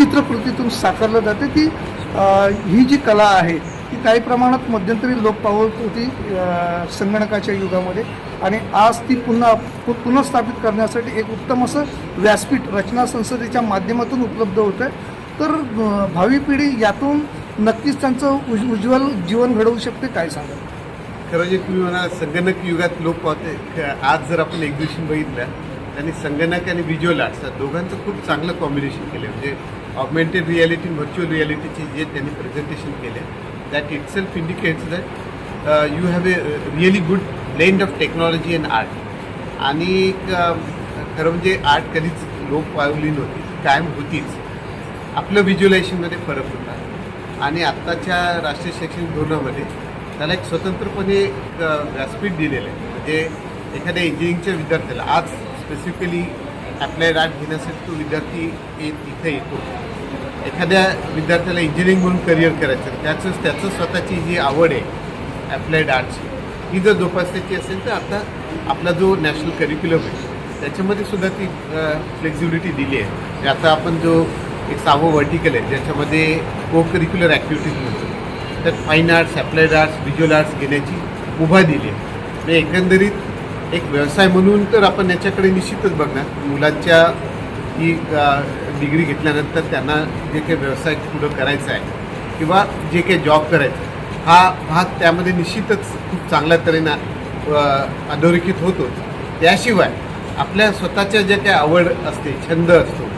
चित्रकृतीतून साकारलं जाते ती ही जी कला आहे ती काही प्रमाणात मध्यंतरी लोप पावत होती संगणकाच्या युगामध्ये. आणि आज ती पुन्हा पुनर्स्थापित करण्यासाठी एक उत्तम असं व्यासपीठ रचना संसदेच्या माध्यमातून उपलब्ध होतं आहे तर भावी पिढी यातून नक्कीच त्यांचं उज उज्ज्वल जीवन घडवू शकते काय सांगा खरं जे तुम्ही म्हणा संगणक युगात लोक पाहते आज जर आपण एक्झिबिशन बघितलं त्यांनी संगणक आणि व्हिज्युअल आर्ट्स दोघांचं खूप चांगलं कॉम्बिनेशन केलं म्हणजे ऑगमेंटेड रियालिटी व्हर्च्युअल रियालिटीचे जे त्यांनी प्रेझेंटेशन केले that itself indicates that you have a really good blend of technology and art आणि एक, uh, खरं म्हणजे आर्ट कधीच लोक पावली नव्हती कायम होतीच. आपलं व्हिज्युअलायझेशनमध्ये फरक होता. आणि आत्ताच्या राष्ट्रीय शैक्षणिक धोरणामध्ये त्याला एक स्वतंत्रपणे एक uh, व्यासपीठ दिलेलं आहे. म्हणजे एखाद्या इंजिनिअरिंगच्या विद्यार्थ्याला आज स्पेसिफिकली ॲप्लाय आर्ट घेण्यासाठी तो विद्यार्थी ये- इथे येतो. एखाद्या विद्यार्थ्याला इंजिनिअरिंग म्हणून करिअर करायचं त्याचं त्याचं स्वतःची जी आवड आहे अप्लायड आर्ट्सची ही जर जोपासायची असेल तर आता आपला जो नॅशनल करिक्युलम आहे त्याच्यामध्ये सुद्धा ती फ्लेक्झिबिलिटी दिली आहे. म्हणजे आता आपण जो एक सहावं वर्टिकल आहे ज्याच्यामध्ये को करिक्युलर ॲक्टिव्हिटीज म्हणतो त्यात fine arts applied arts visual arts घेण्याची मुभा दिली आहे. म्हणजे एकंदरीत एक व्यवसाय म्हणून तर आपण याच्याकडे निश्चितच बघणार. मुलांच्या ही डिग्री घेतल्यानंतर त्यांना जे काही व्यवसाय पुढं करायचा आहे किंवा जे काही जॉब करायचं आहे, हा भाग त्यामध्ये निश्चितच खूप चांगल्या तऱ्हेनं अधोरेखित होतो. त्याशिवाय आपल्या स्वतःच्या ज्या काही आवड असते छंद असतो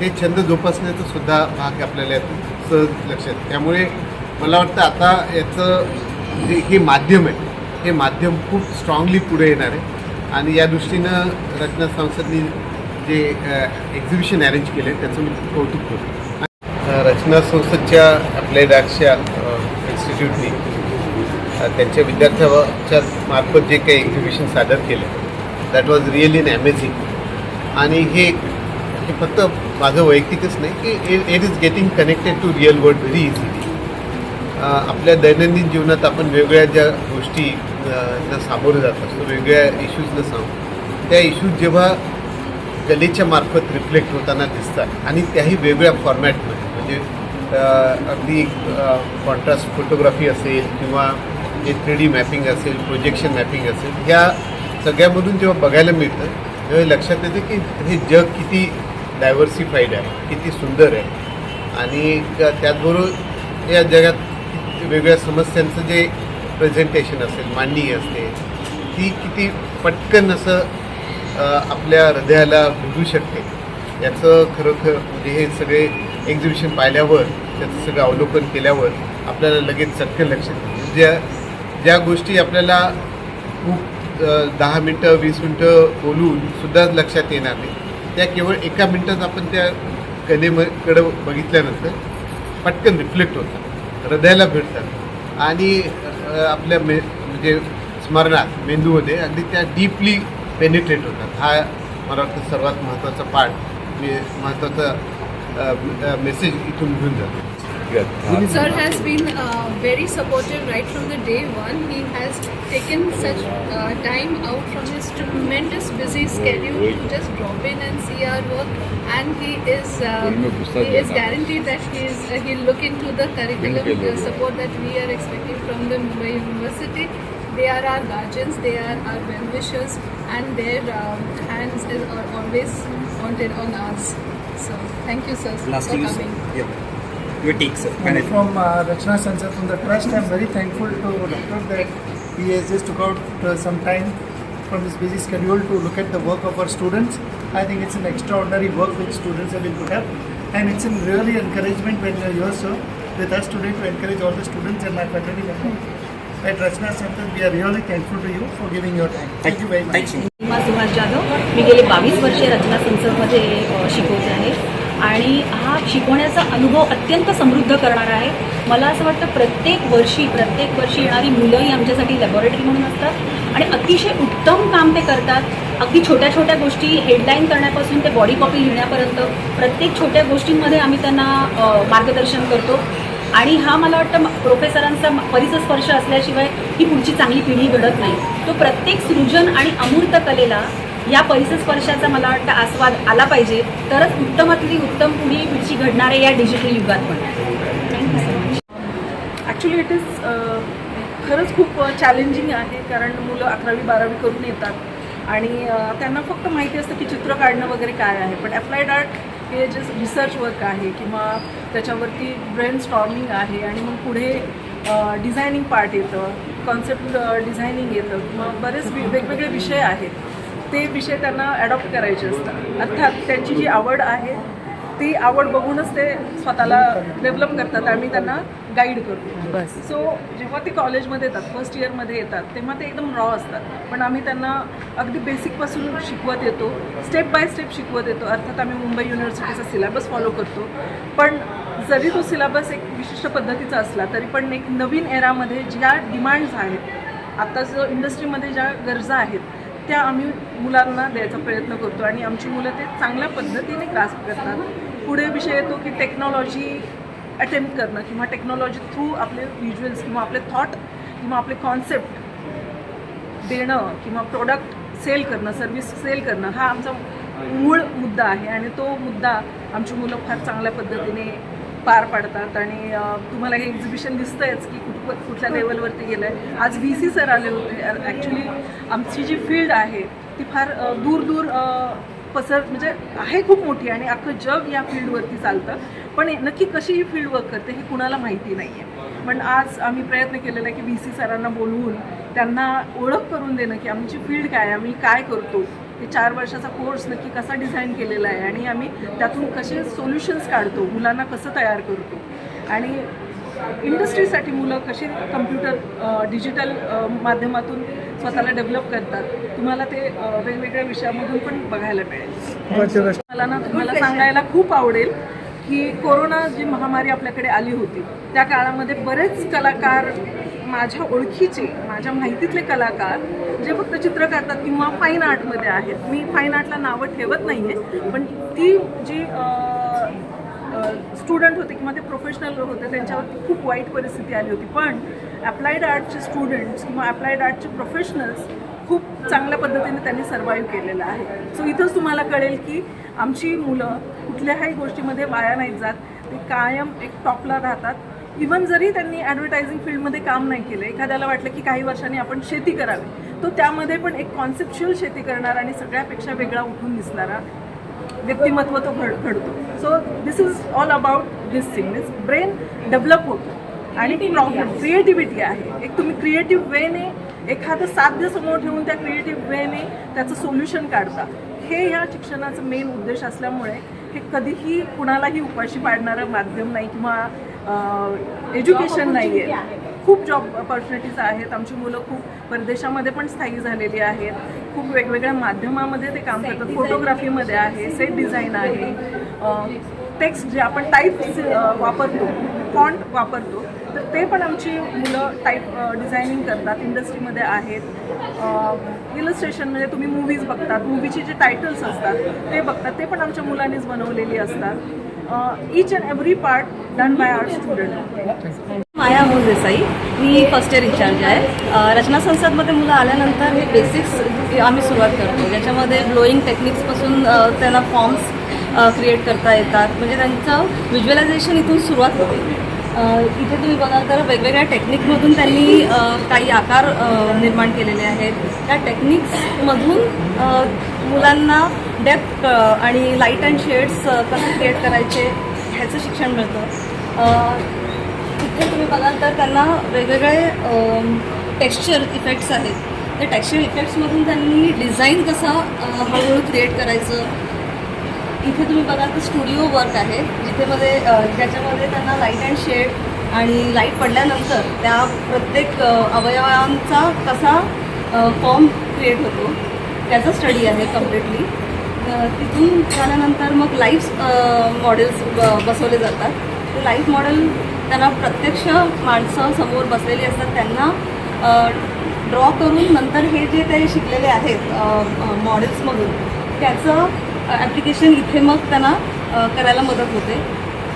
हे छंद जोपासण्याचा सुद्धा भाग आपल्याला यातून सहज लक्षात. त्यामुळे मला वाटतं आता याचं जे हे माध्यम आहे हे माध्यम खूप स्ट्रॉंगली पुढे येणार आहे. आणि या दृष्टीनं रचना संसदनी जे एक्झिबिशन अरेंज केलं आहे त्याचं मी कौतुक करतो. रचना संसदच्या अप्लाइड आर्ट्सच्या इन्स्टिट्यूटनी त्यांच्या विद्यार्थ्याच्या मार्फत जे काही एक्झिबिशन सादर केलं that was really in amazing आणि हे हे फक्त माझं वैयक्तिकच नाही की it is getting connected to real world very easily आपल्या दैनंदिन जीवनात आपण वेगवेगळ्या ज्या गोष्टी ना सामोरे जात असतो. वेगळ्या इश्यूजला सामोरं त्या इश्यूज जेव्हा कलेच्या मार्फत रिफ्लेक्ट होताना दिसतात आणि त्याही वेगळ्या फॉर्मॅटमध्ये म्हणजे अगदी कॉन्ट्रास्ट फोटोग्राफी असेल किंवा जे थ्री डी मॅपिंग असेल प्रोजेक्शन मॅपिंग असेल ह्या सगळ्यामधून जेव्हा बघायला मिळतं तेव्हा लक्षात येते की हे जग किती डायव्हर्सिफाईड आहे किती सुंदर आहे. आणि त्याचबरोबर या जगात वेगळ्या वेगवेगळ्या समस्यांचं जे प्रेझेंटेशन असेल मांडणी असते ती किती पटकन असं आपल्या हृदयाला भिजू शकते. याचं खरोखर म्हणजे हे सगळे एक्झिबिशन पाहिल्यावर त्याचं सगळं अवलोकन केल्यावर आपल्याला लगेच चटकन लक्षात म्हणजे ज्या ज्या गोष्टी आपल्याला खूप दहा मिनटं वीस मिनटं बोलून सुद्धा लक्षात येणार नाही त्या केवळ एका मिनटात आपण त्या कलेकडं बघितल्यानंतर पटकन रिफ्लेक्ट होतात हृदयाला भेटतात आणि आपल्या मे म्हणजे स्मरणात मेंदूमध्ये अगदी त्या डीपली पेनिट्रेट होतात. हा मला वाटतं सर्वात महत्त्वाचा पार्ट मी महत्त्वाचा मेसेज इथून घेऊन जातो. Sir has been uh, very supportive right from the day one. He has taken such uh, time out from his tremendous busy schedule to just drop in and see our work, and he is um, he is guaranteed that he is uh, he'll look into the curriculum the support that we are expecting from the Mumbai University. They are our guardians, they are our well wishers, and their um, hands is are always wanted on us. So thank you, sir, Last for coming. Yeah. Your take, sir. And Final. from uh, Rachna Sansar, from the trust, I'm very thankful to Doctor that he has just took out uh, some time from his busy schedule to look at the work of our students. I think it's an extraordinary work which students have been put up, and it's in really encouragement when you're here, sir, with us today to encourage all the students and my faculty members. At Rachna Center, we are really thankful to you for giving your time. Thank you very much. Thank you. सीमा सुहास जाधव मी गेले बावीस वर्षे रचना संसदमध्ये अ, शिकवते आहे आणि हा शिकवण्याचा अनुभव अत्यंत समृद्ध करणारा आहे. मला असं वाटतं प्रत्येक वर्षी प्रत्येक वर्षी येणारी मुलं ही आमच्यासाठी लॅबॉरेटरी म्हणून असतात. आणि अतिशय उत्तम काम ते करतात. अगदी छोट्या छोट्या गोष्टी हेडलाईन करण्यापासून ते बॉडी कॉपी लिहिण्यापर्यंत प्रत्येक छोट्या गोष्टींमध्ये आम्ही त्यांना मार्गदर्शन करतो. आणि हा मला वाटतं प्रोफेसरांचा परिसर परिसस्पर्श असल्याशिवाय ही पुढची चांगली पिढी घडत नाही. तो प्रत्येक सृजन आणि अमूर्त कलेला या पैसे स्पर्शाचा मला वाटतं आस्वाद आला पाहिजे. तरच उत्तमातली उत्तम पुढी पुढची घडणार आहे या डिजिटल युगात पण. थँक्यू ॲक्च्युली इट इज खरंच खूप चॅलेंजिंग आहे कारण मुलं अकरावी बारावी करून येतात. आणि त्यांना फक्त माहिती असतं की चित्र काढणं वगैरे काय आहे. पण अप्लाइड आर्ट हे जे रिसर्च वर्क आहे किंवा त्याच्यावरती ब्रेन स्टॉर्मिंग आहे आणि मग पुढे डिझायनिंग पार्ट येतं कॉन्सेप्ट डिझायनिंग येतं किंवा बरेच वि- वेगवेगळे विषय आहेत. ते विषय त्यांना ॲडॉप्ट करायचे असतात. अर्थात त्यांची जी आवड आहे ती आवड बघूनच ते स्वतःला डेव्हलप करतात आणि त्यांना गाईड करतो बस. सो जेव्हा ते कॉलेजमध्ये येतात फर्स्ट इयरमध्ये येतात तेव्हा ते एकदम रॉ असतात. पण आम्ही त्यांना अगदी बेसिकपासून शिकवत येतो. स्टेप बाय स्टेप शिकवत येतो. अर्थात आम्ही मुंबई युनिव्हर्सिटीचा सिलेबस फॉलो करतो. पण जरी तो सिलेबस एक विशिष्ट पद्धतीचा असला तरी पण एक नवीन एरामध्ये ज्या डिमांड्स आहेत आता जो इंडस्ट्रीमध्ये ज्या गरजा आहेत त्या आम्ही मुलांना द्यायचा प्रयत्न करतो आणि आमची मुलं ते चांगल्या पद्धतीने ग्रास्प करतात. पुढे विषय येतो की टेक्नॉलॉजी अटेम्प्ट करणं किंवा टेक्नॉलॉजी थ्रू आपले व्हिज्युअल्स किंवा आपले थॉट किंवा आपले कॉन्सेप्ट देणं किंवा प्रोडक्ट सेल करणं सर्व्हिस सेल करणं हा आमचा मूळ मुद्दा आहे आणि तो मुद्दा आमची मुलं फार चांगल्या पद्धतीने पार पाडतात आणि तुम्हाला हे एक्झिबिशन दिसतंयच की कुठ कुठल्या लेवलवरती गेलं आहे आज व्ही सी सर आले होते. ॲक्च्युली आमची जी फील्ड आहे ती फार दूर दूर पसर म्हणजे आहे खूप मोठी आणि अख्खं जग या फील्डवरती चालतं. पण नक्की कशी ही फील्ड वर्क करते हे कुणाला माहिती नाही आहे पण आज आम्ही प्रयत्न केलेला आहे की व्ही सी सरांना बोलवून त्यांना ओळख करून देणं की आमची फील्ड काय आहे आम्ही काय करतो. ते चार वर्षाचा कोर्स नक्की कसा डिझाईन केलेला आहे आणि आम्ही त्यातून कसे सोल्युशन्स काढतो मुलांना कसं तयार करतो. आणि इंडस्ट्रीसाठी मुलं कशी कम्प्युटर डिजिटल माध्यमातून स्वतःला डेव्हलप करतात तुम्हाला ते वेगवेगळ्या विषयामधून पण बघायला मिळेल. मला ना तुम्हाला सांगायला खूप आवडेल की कोरोना जी महामारी आपल्याकडे आली होती त्या काळामध्ये बरेच कलाकार माझ्या ओळखीचे माझ्या माहितीतले कलाकार जे फक्त चित्र करतात किंवा फाईन आर्टमध्ये आहेत. मी फाईन आर्टला नावं ठेवत नाही आहे पण ती जी स्टुडंट होते किंवा ते प्रोफेशनल होते त्यांच्यावरती खूप वाईट परिस्थिती आली होती. पण ॲप्लाईड आर्टचे स्टुडंट्स किंवा ॲप्लाईड आर्टचे प्रोफेशनल्स खूप चांगल्या पद्धतीने त्यांनी सर्वाईव्ह केलेलं आहे. सो इथंच तुम्हाला कळेल की आमची मुलं कुठल्याही गोष्टीमध्ये वाया नाहीत जात. ते कायम एक टॉपला राहतात. इवन जरी त्यांनी ॲडव्हर्टायझिंग फील्डमध्ये काम नाही केलं एखाद्याला वाटलं की काही वर्षांनी आपण शेती करावी तो त्यामध्ये पण एक कॉन्सेप्च्युअल शेती करणारा आणि सगळ्यापेक्षा वेगळा उठून दिसणारा व्यक्तिमत्व तो घड घडतो. So this is all about this thing means brain develop होतो. आणि प्रॉब्लेम क्रिएटिव्हिटी आहे. एक तुम्ही क्रिएटिव्ह वेने एखादं साध्य समोर ठेवून त्या क्रिएटिव्ह वेने त्याचं सोल्युशन काढता. हे या शिक्षणाचं मेन उद्देश असल्यामुळे हे कधीही कुणालाही उपाशी पाडणारं माध्यम नाही किंवा एज्युकेशन नाही आहे खूप जॉब ऑपॉर्च्युनिटीज आहेत. आमची मुलं खूप परदेशामध्ये पण स्थायी झालेली आहेत. खूप वेगवेगळ्या माध्यमामध्ये ते काम करतात. फोटोग्राफीमध्ये आहे सेट डिझाईन आहे. टेक्स्ट जे आपण टाईप वापरतो फॉन्ट वापरतो तर ते पण आमची मुलं टाईप डिझायनिंग करतात. इंडस्ट्रीमध्ये आहेत. इलस्ट्रेशन म्हणजे तुम्ही मूवीज बघतात. मूवीचे जे टायटल्स असतात ते बघतात. ते पण आमच्या मुलांनीच बनवलेली असतात. Uh, each and every part done by our student Maya Amol Desai. Me first year incharge आहे. Uh, रचना संसदमध्ये मुलं आल्यानंतर हे बेसिक्स आम्ही सुरुवात करतो. ज्याच्यामध्ये ब्लोईंग टेक्निक्सपासून uh, त्यांना फॉर्म्स क्रिएट करता येतात. म्हणजे त्यांचं व्हिज्युअलायझेशन इथून सुरुवात होते. इथे तुम्ही बघाल तर वेगवेगळ्या टेक्निकमधून त्यांनी काही आकार निर्माण केलेले आहेत. त्या टेक्निक्समधून मुलांना डेप्थ आणि लाइट अँड शेड्स कसं क्रिएट करायचे ह्याचं शिक्षण मिळतं. तिथे तुम्ही बघाल तर त्यांना वेगवेगळे टेक्स्चर इफेक्ट्स आहेत. त्या टेक्स्चर इफेक्ट्समधून त्यांनी डिझाईन कसं हळूहळू क्रिएट करायचं. इथे तुम्ही बघाल तर स्टुडिओ वर्क आहे. जिथेमध्ये ज्याच्यामध्ये त्यांना लाइट अँड शेड आणि लाइट पडल्यानंतर त्या प्रत्येक अवयवांचा कसा फॉर्म क्रिएट होतो. त्याचा स्टडी आहे कम्प्लिटली तिथून झाल्यानंतर मग लाईव्ह मॉडेल्स बसवले जातात. ते लाईव्ह मॉडेल त्यांना प्रत्यक्ष माणसं समोर बसलेली असतात. त्यांना ड्रॉ करून नंतर हे जे ते शिकलेले आहेत मॉडेल्समधून त्याचं ॲप्लिकेशन इथे मग त्यांना करायला मदत होते.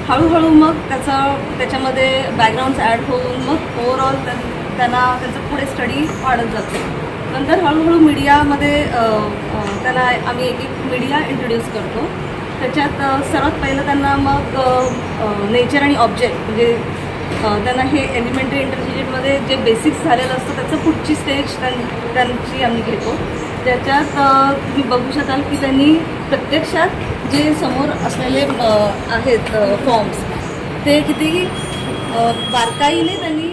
हळूहळू मग त्याचं त्याच्यामध्ये बॅकग्राऊंड्स ॲड होऊन मग ओवरऑल त्यांना त्यांचं पुढे स्टडी वाढत जाते. नंतर हळूहळू मीडियामध्ये त्याला आम्ही एक एक मीडिया इंट्रोड्यूस करतो. त्याच्यात सर्वात पहिलं त्यांना मग नेचर आणि ऑब्जेक्ट म्हणजे त्यांना हे एलिमेंटरी इंटरमिजिएटमध्ये जे बेसिक्स झालेलं असतं त्याचं पुढची स्टेज त्यां त्यांची आम्ही घेतो. त्याच्यात तुम्ही बघू शकाल की त्यांनी प्रत्यक्षात जे समोर असलेले आहेत फॉर्म्स ते किती बारकाईने त्यांनी